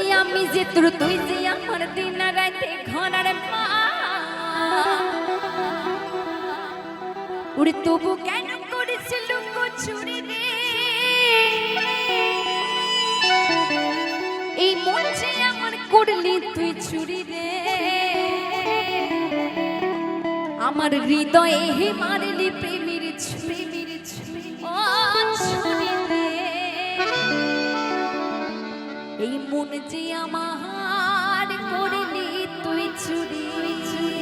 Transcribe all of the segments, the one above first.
আমি যে তোর তুই যে আমার দিন রাতে ঘনার মা। তবু কেন করেছিল কচুরি রে? এই মন যে আমার করলি তুই চুরি রে। আমার হৃদয়ে হে মারলি প্রেমের মন যে আমার করলি তুই চুরি। চুরি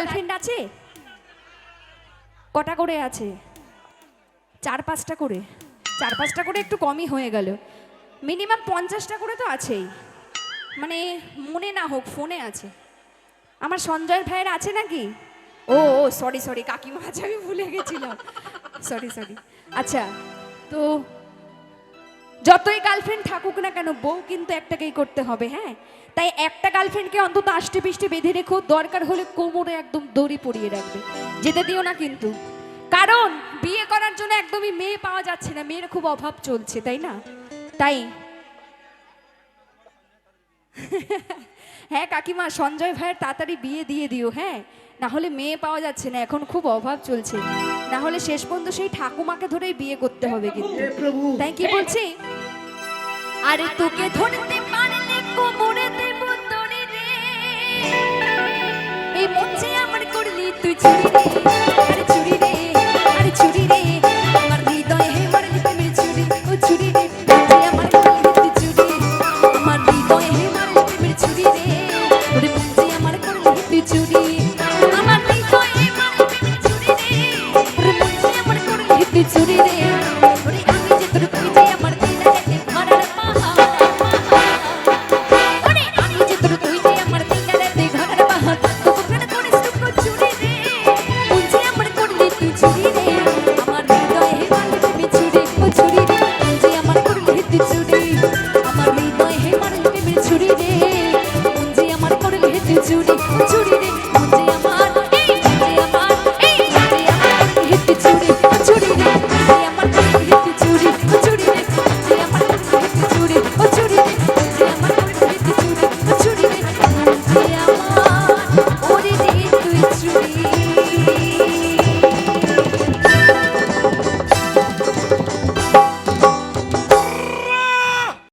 গার্লফ্রেন্ড আছে? কটা করে আছে? চার পাঁচটা করে। চার পাঁচটা করে একটু কমই হয়ে গেল। মিনিমাম পঞ্চাশটা করে তো আছেই। মানে মনে না হোক, ফোনে আছে। আমার সঞ্জয় ভাইয়ের আছে নাকি? ও ও সরি সরি কাকিমা আছে, আমি ভুলে গেছিলাম। সরি সরি আচ্ছা তো যতই গার্লফ্রেন্ড থাকুক না কেন বউ কিন্তু একটাকেই করতে হবে হ্যাঁ? তাই একটা গার্লফ্রেন্ডকে অন্তত আষ্টে পিষ্টে বেঁধে রেখো দরকার হলে কোমরে একদম দড়ি পরিয়ে রাখবে। যেতে দিও না কিন্তু। কারণ বিয়ে করার জন্য একদমই মেয়ে পাওয়া যাচ্ছে না মেয়ের খুব অভাব চলছে তাই না? তাই। হ্যাঁ কাকিমা সঞ্জয় ভাইয়ের তাড়াতাড়ি বিয়ে দিয়ে দিও হ্যাঁ? না হলে মেয়ে পাওয়া যাচ্ছে না এখন খুব অভাব চলছে। না হলে শেষ পর্যন্ত সেই ঠাকুমাকে ধরেই বিয়ে করতে হবে কিন্তু। তাই কি বলছি? আরে তোকে ধরতে পারলে কোমরে দেব তোরে রে। এই মুছে আমার করলি তুই চুরি